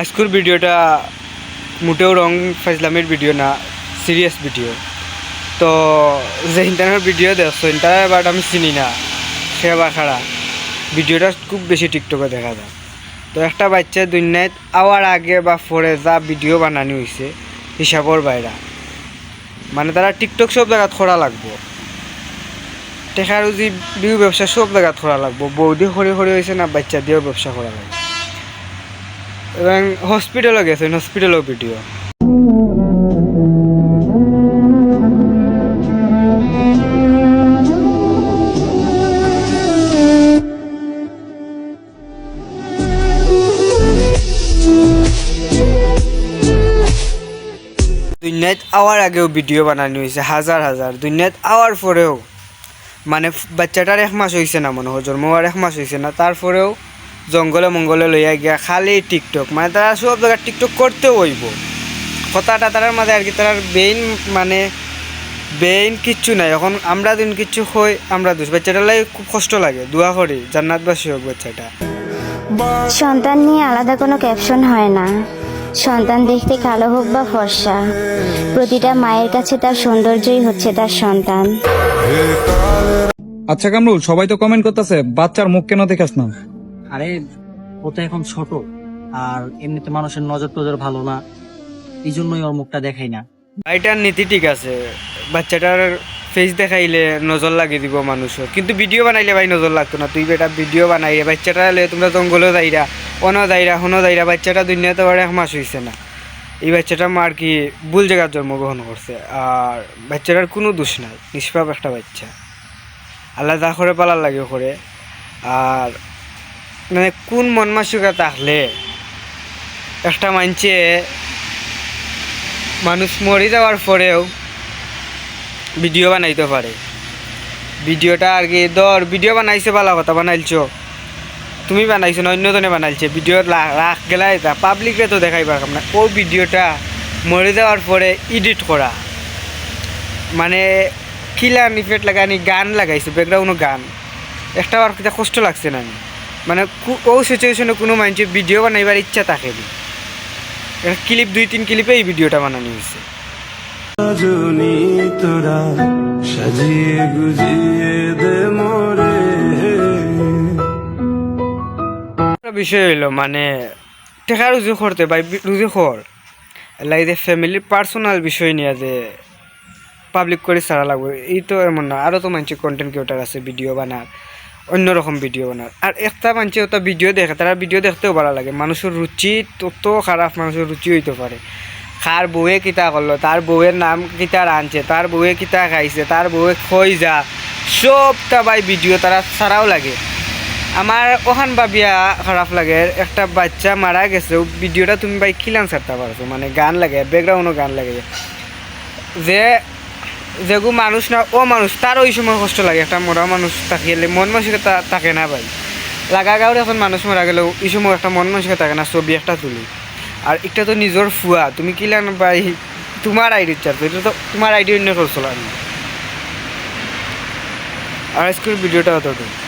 আজকের ভিডিওটা মোটেও রং ফাইজলামের ভিডিও না সিরিয়াস ভিডিও। তো যে ইন্টারনেট ভিডিও দেখছ ইন্টারনেট বাট আমি চিনি না, সে বা খাড়া। ভিডিওটা খুব বেশি টিকটকে দেখা যায়। তো একটা বাচ্চা দুনিয়াত আওয়ার আগে বা পরে যা ভিডিও বানানি হয়েছে হিসাবর বাইরা। মানে তারা টিকটক সব জায়গাত খরা লাগবো। টেকা রুজি বিহু ব্যবসা সব জায়গাত খরা লাগবো। বৌদি খরি খরি হয়েছে না, বাচ্চা দিয়েও ব্যবসা করা লাগবে। এবং হসপিটালও গেছেন হসপিটালও ভিডিও দুনিয়াত আওয়ার আগেও ভিডিও বানানো হয়েছে হাজার হাজার। দুনিয়াত আওয়ার পরেও মানে বাচ্চাটার এক মাস হয়েছে না মনে হয়, জন্ম হওয়ার এক মাস হয়েছে না, তারপরেও জঙ্গলে মঙ্গলে লইয়া গিয়া খালি টিকটক। মানে তারা সব জায়গায় টিকটক করতে হইব। কথাটা তারার মাঝে আর কি তারার বেইন মানে বেইন কিচ্ছু নাই। এখন আমরা দিন কিচ্ছু হই আমরা দুষ। বাচ্চাটার লাগে খুব কষ্ট লাগে দোয়া করি জান্নাতবাসী হোক বাচ্চাটা। সন্তান নিয়ে আলাদা কোনো ক্যাপশন হয় না। সন্তান দেখতে কালো হোক বা ফর্সা প্রতিটা মায়ের কাছে তার সৌন্দর্যই হচ্ছে তার সন্তান। আচ্ছা কামরুল সবাই তো কমেন্ট করতেছে বাচ্চার মুখ কেন দেখাস না? আরে, ও তো এখন ছোট, আর এমনিতে মানুষের নজর টজর ভালো না। এই জন্যই ওর মুখটা দেখাই না। এটার নীতি ঠিক আছে, বাচ্চাটার ফেস দেখাইলে নজর লাগিয়ে দিব মানুষের। কিন্তু ভিডিও বানাইলে ভাই নজর লাগতো না। তুই বেটা ভিডিও বানাইলে বাচ্চাটা এলে তোমরা জঙ্গলও যাইরা অন যাইরা হনো যাইরা, বাচ্চাটা দুনিয়াতে বারে মাস হয়েছে না। এই বাচ্চাটা মার কি ভুল জায়গায় জন্মগ্রহণ করছে, আর বাচ্চাটার কোনো দোষ নাই, নিষ্পাপ একটা বাচ্চা। আল্লাহ যা করে পালার লাগে করে আর মানে কোন মন মানসিকতা থাকলে একটা মানছে মানুষ মরে যাওয়ার পরেও ভিডিও বানাইতে পারে। ভিডিওটা আর কি, ধর, ভিডিও বানাইছে ভালো কথা বানাইছো তুমি বানাইছো না, অন্যজনে বানাইছে ভিডিও রাখ গেলাই তা পাবলিকে তো দেখাই পারলাম না। ও ভিডিওটা মরে যাওয়ার পরে এডিট করা। মানে কিলার ইফেক্ট লাগানি গান লাগাইছে ব্যাকগ্রাউন্ডও গান। একটা আর কষ্ট লাগছে না নি। মানে কু- ও সিচুয়েশনে কোনো মানুষের ভিডিও বানাইবার ইচ্ছা থাকেনি ক্লিপ দুই তিন ক্লিপে এই ভিডিওটা বানানো হয়েছে তোরা সাজিয়ে গুজিয়ে দে মোরে। বিষয় হইল মানে টেকা রুজি করতে বা রুজি কর। লাগে যে ফ্যামিলির পার্সোনাল বিষয় নিয়ে যে পাবলিক করে ছাড়া লাগবে এই তো এমন না। আরও তো মানুষের কন্টেন্ট ক্রিয়েটার আছে ভিডিও বানার। অন্যরকম ভিডিও বানার আর একটা মানুষে ওটা ভিডিও দেখে, তারা ভিডিও দেখতেও ভালো লাগে। মানুষের রুচি তত খারাপ, মানুষের রুচি হইতে পারে। কার বউয়ে কিতা করল, তার বউয়ের নাম কিতা রাঁধছে, তার বউয়ে কিতা খাইছে, তার বউয়ে খই যা, সবটা ভাই ভিডিও তারা ছাড়াও লাগে। আমার ওখান ভাবিয়া খারাপ লাগে, একটা বাচ্চা মারা গেছে ভিডিওটা তুমি ভাই কিলান ছাড়তে পারছ? মানে গান লাগে ব্যাকগ্রাউন্ডও গান লাগে। যে যেগু মানুষ না, ও মানুষ, তার ওই সময় কষ্ট লাগে, একটা মরা মানুষ থাকিলে, মন মানসিকতা থাকে না ভাই। লাগা গাঁওর এখন মানুষ মারা গেলেও, এই সময় একটা মন মানসিকতা থাকে না, ছবি একটা তুলি। আর একটা তো নিজের ফুয়া তুমি কিলান ভাই তোমার আইডি চার তো এটা তো তোমার আইডি অন্য করছ আর আজকের ভিডিওটা অতটুকু